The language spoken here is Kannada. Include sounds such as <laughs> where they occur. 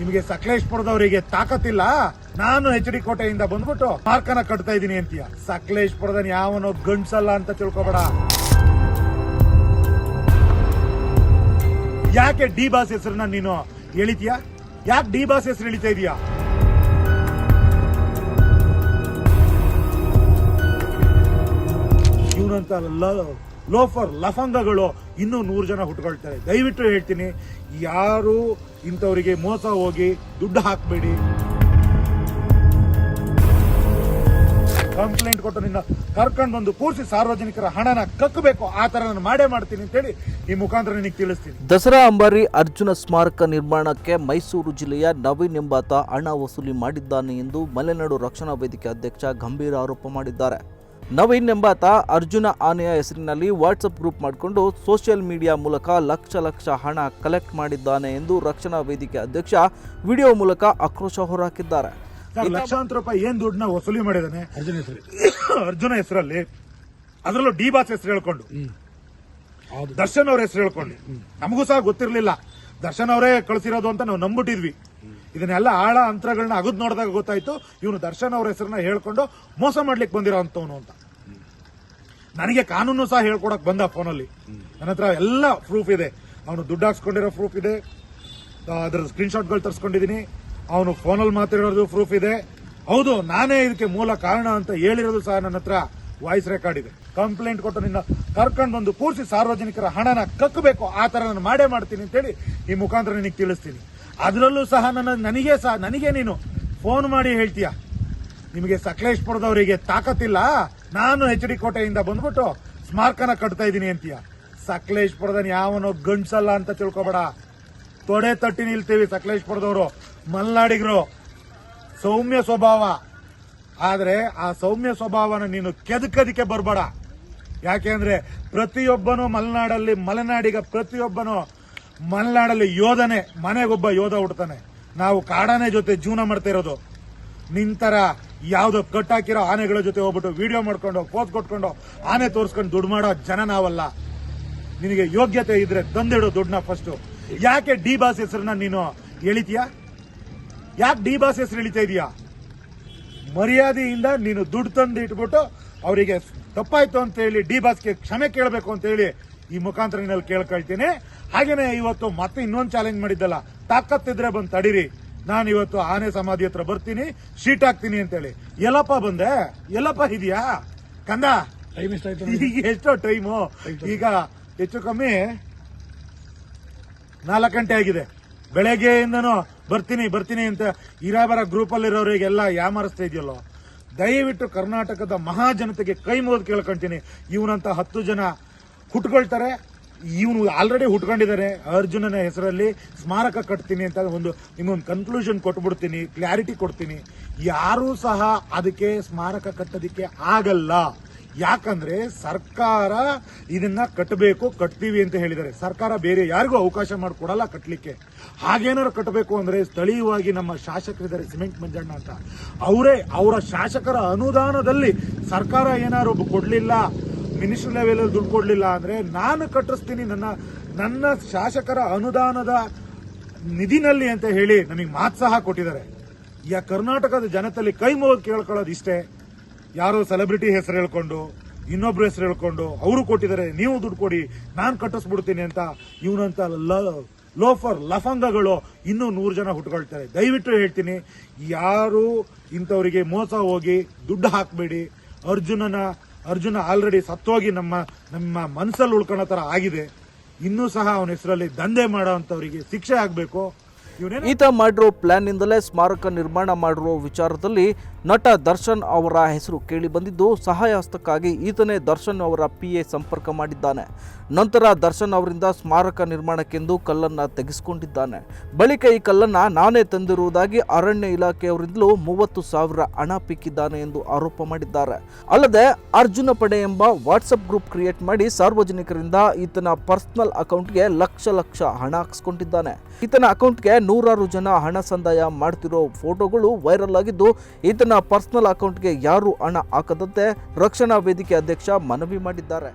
ನಿಮಗೆ ಸಕಲೇಶ್ಪುರದವರಿಗೆ ತಾಕತ್ತಿಲ್ಲ. ನಾನು ಎಚ್ ಡಿ ಕೋಟೆಯಿಂದ ಬಂದ್ಬಿಟ್ಟು ಮಾರ್ಕನ ಕಟ್ತಾ ಇದ್ದೀನಿ ಅಂತೀಯ. ಸಕಲೇಶ್ಪುರದ ಯಾವನೋ ಗಂಡ್ಸಲ್ಲ ಅಂತ ತಿಳ್ಕೊಬೇಡ. ಯಾಕೆ ಡಿ ಬಾಸ್ ಹೆಸರನ್ನ ನೀನು ಎಳಿತೀಯ? ಯಾಕೆ ಡಿ ಬಾಸ್ ಹೆಸರು ಎಳಿತಾ ಇದೀಯಾ? ಇವನಂತ ಲೋಫರ್, ಲಫಂಗಗಳು ಇನ್ನೂ ನೂರು ಜನ ಹುಟ್ಕೊಳ್ತಾರೆ. ದಯವಿಟ್ಟು ಹೇಳ್ತೀನಿ, ಯಾರು ಇಂಥವರಿಗೆ ಮೋಸ ಹೋಗಿ ದುಡ್ಡು ಹಾಕಬೇಡಿ. ಕಂಪ್ಲೇಂಟ್ ಕೊಟ್ಟು ನಿನ್ನ ಕರ್ಕೊಂಡು ಬಂದು ಕೂರಿಸಿ ಸಾರ್ವಜನಿಕರ ಹಣನ ಕಕ್ಕಬೇಕು, ಆ ಥರ ನಾನು ಮಾಡೇ ಮಾಡ್ತೀನಿ ಅಂತೇಳಿ ಈ ಮುಖಾಂತರ ನಿನಗೆ ತಿಳಿಸ್ತೀನಿ. ದಸರಾ ಅಂಬಾರಿ ಅರ್ಜುನ ಸ್ಮಾರಕ ನಿರ್ಮಾಣಕ್ಕೆ ಮೈಸೂರು ಜಿಲ್ಲೆಯ ನವೀನ್ ಎಂಬಾತ ಹಣ ವಸೂಲಿ ಮಾಡಿದ್ದಾನೆ ಎಂದು ಮಲೆನಾಡು ರಕ್ಷಣಾ ವೇದಿಕೆ ಅಧ್ಯಕ್ಷ ಗಂಭೀರ ಆರೋಪ ಮಾಡಿದ್ದಾರೆ. ನವೀನ್ ಎಂಬಾತ ಅರ್ಜುನ ಆನೆಯ ಹೆಸರಿನಲ್ಲಿ ವಾಟ್ಸಪ್ ಗ್ರೂಪ್ ಮಾಡಿಕೊಂಡು ಸೋಷಿಯಲ್ ಮೀಡಿಯಾ ಮೂಲಕ ಲಕ್ಷ ಲಕ್ಷ ಹಣ ಕಲೆಕ್ಟ್ ಮಾಡಿದ್ದಾನೆ ಎಂದು ರಕ್ಷಣಾ ವೇದಿಕೆ ಅಧ್ಯಕ್ಷ ವಿಡಿಯೋ ಮೂಲಕ ಆಕ್ರೋಶ ಹೊರಹಾಕಿದ್ದಾರೆ. ಲಕ್ಷಾಂತರ ರೂಪಾಯಿ ಏನ್ ದುಡ್ಡನ್ನ ವಸೂಲಿ ಮಾಡಿದಾನೆ ಅರ್ಜುನ ಹೆಸರು ಅರ್ಜುನ ಹೆಸರಲ್ಲಿ ಅದರಲ್ಲೂ ಡಿ ಬಾಸ್ ಹೆಸರು ಹೇಳ್ಕೊಂಡು. ದರ್ಶನ್ ಅವ್ರ ಹೆಸರು ಹೇಳ್ಕೊಂಡು. ನಮಗೂ ಸಹ ಗೊತ್ತಿರಲಿಲ್ಲ. ದರ್ಶನ್ ಅವರೇ ಕಳಿಸಿರೋದು ಅಂತ ನಾವು ನಂಬಿಟ್ಟಿದ್ವಿ ಇದನ್ನೆಲ್ಲ ಆಳ ಅಂತರಗಳನ್ನ ಅಗದ್ ನೋಡಿದಾಗ ಗೊತ್ತಾಯ್ತು. ಇವನು ದರ್ಶನ್ ಅವ್ರ ಹೆಸರನ್ನ ಹೇಳ್ಕೊಂಡು ಮೋಸ ಮಾಡ್ಲಿಕ್ಕೆ ಬಂದಿರೋ ಅಂತವನು ಅಂತ. ನನಗೆ ಕಾನೂನು ಸಹ ಹೇಳ್ಕೊಡಕ್ ಬಂದ ಫೋನಲ್ಲಿ. ನನ್ನ ಹತ್ರ ಎಲ್ಲ ಪ್ರೂಫ್ ಇದೆ. ಅವನು ದುಡ್ಡು ಹಾಕ್ಸ್ಕೊಂಡಿರೋ ಪ್ರೂಫ್ ಇದೆ. ಅದ್ರ ಸ್ಕ್ರೀನ್ ಶಾಟ್ಗಳು ತರಿಸ್ಕೊಂಡಿದ್ದೀನಿ ಅವನು ಫೋನಲ್ಲಿ ಮಾತಾಡಿರೋದು ಪ್ರೂಫ್ ಇದೆ. ಹೌದು, ನಾನೇ ಇದಕ್ಕೆ ಮೂಲ ಕಾರಣ ಅಂತ ಹೇಳಿರೋದು ಸಹ ನನ್ನ ಹತ್ರ ವಾಯ್ಸ್ ರೆಕಾರ್ಡ್ ಇದೆ. ಕಂಪ್ಲೇಂಟ್ ಕೊಟ್ಟು ನಿನ್ನ ಕರ್ಕೊಂಡು ಬಂದು ಕೂರಿಸಿ ಸಾರ್ವಜನಿಕರ ಹಣನ ಕಕ್ಕಬೇಕು ಆ ಥರ ನಾನು ಮಾಡೇ ಮಾಡ್ತೀನಿ ಅಂತೇಳಿ ಈ ಮುಖಾಂತರ ನಿನಗೆ ತಿಳಿಸ್ತೀನಿ. ಅದರಲ್ಲೂ ಸಹ ನನ್ನ ನನಗೆ ಸಹ ನನಗೆ ನೀನು ಫೋನ್ ಮಾಡಿ ಹೇಳ್ತೀಯ. ನಿಮಗೆ ಸಕಲೇಶ್ಪುರದವರಿಗೆ ತಾಕತ್ತಿಲ್ಲ. ನಾನು ಎಚ್ ಡಿ ಕೋಟೆಯಿಂದ ಬಂದ್ಬಿಟ್ಟು ಸ್ಮಾರಕನ ಕಟ್ತಾ ಇದ್ದೀನಿ ಅಂತೀಯ. ಸಕಲೇಶ್ಪುರದ ಯಾವನೋ ಗಂಡ್ಸಲ್ಲ ಅಂತ ತಿಳ್ಕೊಬೇಡ. ತೊಡೆ ತಟ್ಟಿ ನಿಲ್ತೀವಿ ಸಕಲೇಶ್ಪುರದವರು, ಮಲ್ನಾಡಿಗರು. ಸೌಮ್ಯ ಸ್ವಭಾವ. ಆದರೆ ಆ ಸೌಮ್ಯ ಸ್ವಭಾವನ ನೀನು ಕೆದಕದಕ್ಕೆ ಬರಬೇಡ. ಯಾಕೆ ಯಾಕೆಂದ್ರೆ ಪ್ರತಿಯೊಬ್ಬನು ಮಲೆನಾಡಲ್ಲಿ ಮಲೆನಾಡಿಗ ಪ್ರತಿಯೊಬ್ಬನು ಮಲೆನಾಡಲ್ಲಿ ಯೋಧನೆ, ಮನೆಗೊಬ್ಬ ಯೋಧ ಹುಡ್ತಾನೆ. ನಾವು ಕಾಡಾನೆ ಜೊತೆ ಜೀವನ ಮಾಡ್ತಾ ಇರೋದು. ನಿಂತರ ಯಾವುದೋ ಕಟ್ಟಾಕಿರೋ ಆನೆಗಳ ಜೊತೆ ಹೋಗ್ಬಿಟ್ಟು ವಿಡಿಯೋ ಮಾಡ್ಕೊಂಡು ಫೋಸ್ ಕೊಟ್ಕೊಂಡು, ಆನೆ ತೋರಿಸ್ಕೊಂಡು ದುಡ್ಡು ಮಾಡೋ ಜನ ನಾವಲ್ಲ. ನಿನಗೆ ಯೋಗ್ಯತೆ ಇದ್ರೆ ತಂದಿಡು ದುಡ್ಡನ್ನ ಫಸ್ಟ್ ಯಾಕೆ ಡಿ ಬಾಸ್ ಹೆಸರನ್ನ ನೀನು ಎಳಿತೀಯ? ಯಾಕೆ ಡಿ ಬಾಸ್ ಹೆಸರು ಎಳಿತಾ ಇದೀಯಾ? ಮರ್ಯಾದೆಯಿಂದ ನೀನು ದುಡ್ಡು ತಂದು ಇಟ್ಬಿಟ್ಟು ಅವರಿಗೆ ತಪ್ಪಾಯ್ತು ಅಂತ ಹೇಳಿ ಡಿ ಬಾಸ್ಗೆ ಕ್ಷಮೆ ಕೇಳಬೇಕು ಅಂತ ಹೇಳಿ ಈ ಮುಖಾಂತರ ನಿನ್ನಲ್ಲಿ ಕೇಳ್ಕೊಳ್ತೀನಿ. ಹಾಗೇನೆ ಇವತ್ತು ಮತ್ತೆ ಇನ್ನೊಂದು ಚಾಲೆಂಜ್ ಮಾಡಿದ್ದಲ್ಲ ತಾಕತ್ತಿದ್ರೆ ಬಂದು ತಡೀರಿ. ನಾನು ಇವತ್ತು ಆನೆ ಸಮಾಧಿ ಹತ್ರ ಬರ್ತೀನಿ ಶೀಟ್ ಹಾಕ್ತೀನಿ ಅಂತೇಳಿ. ಎಲ್ಲಪ್ಪ ಬಂದೆ? ಎಲ್ಲಪ್ಪ ಇದೆಯಾ? ಕಂದ? ಈಗ <laughs> ಎಷ್ಟೋ ಟೈಮು ಈಗ ಹೆಚ್ಚು ಕಮ್ಮಿ ನಾಲ್ಕು ಗಂಟೆ ಆಗಿದೆ. ಬೆಳಗ್ಗೆಯಿಂದನೂ ಬರ್ತೀನಿ ಬರ್ತೀನಿ ಅಂತ ಇರಾಬರ ಗ್ರೂಪ್ ಅಲ್ಲಿರೋರಿಗೆಲ್ಲ ಯಾಮರಿಸ್ತಾ ಇದೆಯಲ್ಲೋ. ದಯವಿಟ್ಟು ಕರ್ನಾಟಕದ ಮಹಾಜನತೆಗೆ ಕೈ ಮುಗಿದು ಕೇಳ್ಕೊಂತೀನಿ ಇವನಂತ ಹತ್ತು ಜನ ಹುಟ್ಕೊಳ್ತಾರೆ. ಇವನು ಆಲ್ರೆಡಿ ಹುಟ್ಕೊಂಡಿದ್ದಾರೆ ಅರ್ಜುನನ ಹೆಸರಲ್ಲಿ ಸ್ಮಾರಕ ಕಟ್ತೀನಿ ಅಂತ ಒಂದು ನಿಮಗೊಂದು ಕನ್ಕ್ಲೂಷನ್ ಕೊಟ್ಬಿಡ್ತೀನಿ ಕ್ಲಾರಿಟಿ ಕೊಡ್ತೀನಿ. ಯಾರೂ ಸಹ ಅದಕ್ಕೆ ಸ್ಮಾರಕ ಕಟ್ಟೋದಕ್ಕೆ ಆಗಲ್ಲ. ಯಾಕಂದ್ರೆ ಸರ್ಕಾರ ಇದನ್ನ ಕಟ್ಟಬೇಕು, ಕಟ್ತೀವಿ ಅಂತ ಹೇಳಿದ್ದಾರೆ. ಸರ್ಕಾರ ಬೇರೆ ಯಾರಿಗೂ ಅವಕಾಶ ಮಾಡಿಕೊಡಲ್ಲ ಕಟ್ಟಲಿಕ್ಕೆ ಹಾಗೇನಾರು ಕಟ್ಟಬೇಕು ಅಂದ್ರೆ ಸ್ಥಳೀಯವಾಗಿ ನಮ್ಮ ಶಾಸಕರಿದ್ದಾರೆ ಸಿಮೆಂಟ್ ಮಂಜಣ್ಣ ಅಂತ. ಅವರೇ, ಅವರ ಶಾಸಕರ ಅನುದಾನದಲ್ಲಿ ಸರ್ಕಾರ ಏನಾದ್ರು ಕೊಡ್ಲಿಲ್ಲ ಮಿನಿಸ್ಟರ್ ಲೆವೆಲ್ ದುಡ್ಡು ಕೊಡ್ಲಿಲ್ಲ ಅಂದ್ರೆ ನಾನು ಕಟ್ಟಿಸ್ತೀನಿ ನನ್ನ ನನ್ನ ಶಾಸಕರ ಅನುದಾನದ ನಿಧಿನಲ್ಲಿ ಅಂತ ಹೇಳಿ ನಮಗೆ ಮಾತು ಸಹ ಕೊಟ್ಟಿದ್ದಾರೆ. ಯಾ ಕರ್ನಾಟಕದ ಜನತೆಯಲ್ಲಿ ಕೈ ಮುಗಿದು ಕೇಳ್ಕೊಳ್ಳೋದು ಇಷ್ಟೇ. ಯಾರೋ ಸೆಲೆಬ್ರಿಟಿ ಹೆಸರು ಹೇಳ್ಕೊಂಡು, ಇನ್ನೊಬ್ರು ಹೆಸರು ಹೇಳ್ಕೊಂಡು ಅವರು ಕೊಟ್ಟಿದ್ದಾರೆ, ನೀವು ದುಡ್ಡು ಕೊಡಿ, ನಾನು ಕಟ್ಟಿಸ್ಬಿಡ್ತೀನಿ ಅಂತ ಇವನಂತ ಲೋಫರ್, ಲಫಂಗಗಳು ಇನ್ನೂ ನೂರು ಜನ ಹುಟ್ಕೊಳ್ತಾರೆ. ದಯವಿಟ್ಟು ಹೇಳ್ತೀನಿ, ಯಾರು ಇಂಥವರಿಗೆ ಮೋಸ ಹೋಗಿ ದುಡ್ಡು ಹಾಕಬೇಡಿ. ಅರ್ಜುನನ ಅರ್ಜುನ ಆಲ್ರೆಡಿ ಸತ್ತೋಗಿ ನಮ್ಮ ನಮ್ಮ ಮನಸ್ಸಲ್ಲಿ ಉಳ್ಕೊಳ್ಳೋ ತರ ಆಗಿದೆ. ಇನ್ನೂ ಸಹ ಅವನ ಹೆಸರಲ್ಲಿ ದಂಧೆ ಮಾಡೋ ಅಂಥವರಿಗೆ ಶಿಕ್ಷೆ ಆಗಬೇಕು. ಈತ ಮಾಡಿರೋ ಪ್ಲಾನ್ನಿಂದಲೇ ಸ್ಮಾರಕ ನಿರ್ಮಾಣ ಮಾಡಿರೋ ವಿಚಾರದಲ್ಲಿ ನಟ ದರ್ಶನ್ ಅವರ ಹೆಸರು ಕೇಳಿ ಬಂದಿದ್ದು ಸಹಾಯ ಹಸ್ತಕ್ಕಾಗಿ ಈತನೇ ದರ್ಶನ್ ಅವರ ಪಿ ಎ ಸಂಪರ್ಕ ಮಾಡಿದ್ದಾನೆ. ನಂತರ ದರ್ಶನ್ ಅವರಿಂದ ಸ್ಮಾರಕ ನಿರ್ಮಾಣಕ್ಕೆಂದು ಕಲ್ಲನ್ನು ತೆಗೆಸಿಕೊಂಡಿದ್ದಾನೆ. ಬಳಿಕ ಈ ಕಲ್ಲನ್ನು ನಾನೇ ತಂದಿರುವುದಾಗಿ ಅರಣ್ಯ ಇಲಾಖೆಯವರಿಂದಲೂ ಮೂವತ್ತು ಸಾವಿರ ಹಣ ಪಿಕ್ಕಿದ್ದಾನೆ ಎಂದು ಆರೋಪ ಮಾಡಿದ್ದಾರೆ. ಅಲ್ಲದೆ ಅರ್ಜುನ ಪಡೆ ಎಂಬ ವಾಟ್ಸಪ್ ಗ್ರೂಪ್ ಕ್ರಿಯೇಟ್ ಮಾಡಿ ಸಾರ್ವಜನಿಕರಿಂದ ಈತನ ಪರ್ಸನಲ್ ಅಕೌಂಟ್ಗೆ ಲಕ್ಷ ಲಕ್ಷ ಹಣ ಹಾಕಿಸ್ಕೊಂಡಿದ್ದಾನೆ. ಈತನ ಅಕೌಂಟ್ಗೆ ನೂರಾರು ಜನ ಹಣ ಸಂದಾಯ ಮಾಡ್ತಿರೋ ಫೋಟೋಗಳು ವೈರಲ್ ಆಗಿದ್ದು, ಈತನ ಪರ್ಸನಲ್ ಅಕೌಂಟ್ಗೆ ಯಾರು ಹಣ ಹಾಕದಂತೆ ರಕ್ಷಣಾ ವೇದಿಕೆ ಅಧ್ಯಕ್ಷ ಮನವಿ ಮಾಡಿದ್ದಾರೆ.